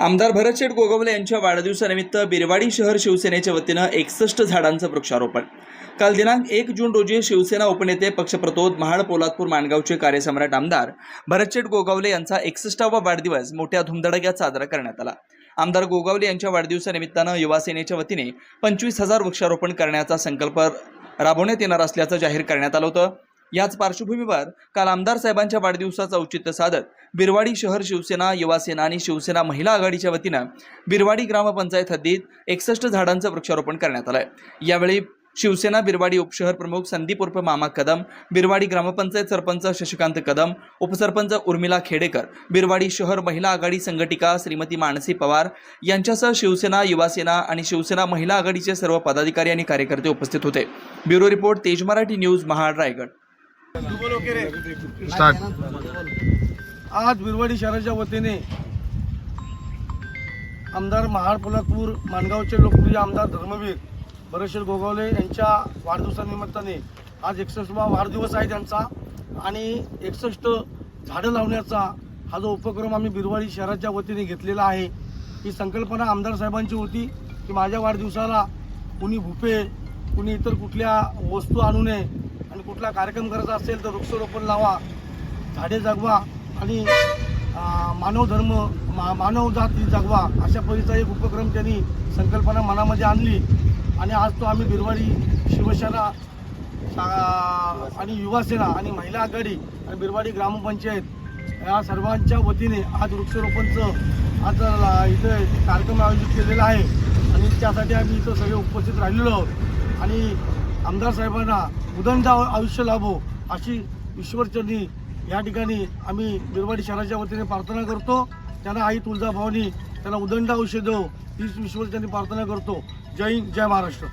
आमदार भरतशेठ गोगवले यांच्या वाढदिवसानिमित्त बिरवाडी शहर शिवसेनेच्या वतीनं एकसष्ट झाडांचं वृक्षारोपण. काल दिनांक एक जून रोजी शिवसेना उपनेते पक्षप्रतोद महाड पोलादपूर माणगावचे कार्यसम्राट आमदार भरतशेठ गोगावले यांचा एकसष्टावा वाढदिवस मोठ्या धुमधडक्यात साजरा करण्यात आला. आमदार गोगावले यांच्या वाढदिवसानिमित्तानं युवासेनेच्या वतीने पंचवीस हजार वृक्षारोपण करण्याचा संकल्प राबवण्यात येणार असल्याचं जाहीर करण्यात आलं होतं. याच पार्श्वभूमीवर काल आमदार साहेबांच्या वाढदिवसाचं औचित्य साधत बिरवाडी शहर शिवसेना युवासेना आणि शिवसेना महिला आघाडीच्या वतीनं बिरवाडी ग्रामपंचायत हद्दीत एकसष्ट झाडांचं वृक्षारोपण करण्यात आलं यावेळी शिवसेना बिरवाडी उपशहर प्रमुख संदीप उर्फ मामा कदम बिरवाडी ग्रामपंचायत सरपंच शशिकांत कदम उपसरपंच उर्मिला खेडेकर बिरवाडी शहर महिला आघाडी संघटिका श्रीमती मानसी पवार यांच्यासह शिवसेना युवासेना आणि शिवसेना महिला आघाडीचे सर्व पदाधिकारी आणि कार्यकर्ते उपस्थित होते. ब्युरो रिपोर्ट तेज मराठी न्यूज महाड रायगड. आज बिरवाडी शहराच्या वतीने आमदार महाड पोलादपूर माणगावचे लोकप्रिय आमदार धर्मवीर भरतशेठ गोगावले यांच्या वाढदिवसानिमित्ताने आज एकसष्टवा वाढदिवस आहे त्यांचा आणि एकसष्ट झाडं लावण्याचा हा जो उपक्रम आम्ही बिरवाडी शहराच्या वतीने घेतलेला आहे ही संकल्पना आमदार साहेबांची होती की माझ्या वाढदिवसाला कुणी भुपे कुणी इतर कुठल्या वस्तू आणू नये आणि कुठला कार्यक्रम करायचा असेल तर वृक्षारोपण लावा झाडे जगवा आणि मानवधर्म मा मानव जाती जगवा अशा परीचा एक उपक्रम त्यांनी संकल्पना मनामध्ये आणली. आणि आज तो आम्ही बिरवाडी शिवसेना आणि युवासेना आणि महिला आघाडी आणि बिरवाडी ग्रामपंचायत या सर्वांच्या वतीने आज वृक्षारोपणचं आज ला- इथं कार्यक्रम आयोजित केलेला आहे. आणि त्यासाठी आम्ही इथं सगळे उपस्थित राहिलेलो आहोत. आणि आमदार साहेबांना उदंड आयुष्य लाभो अशी ईश्वरचरणी या ठिकाणी आम्ही बिरवाडी शहराच्या वतीने प्रार्थना करतो. त्यांना आई तुळजाभवानी त्यांना उदंड आयुष्य देऊ हीच ईश्वरचरणी प्रार्थना करतो. जय हिंद जय महाराष्ट्र.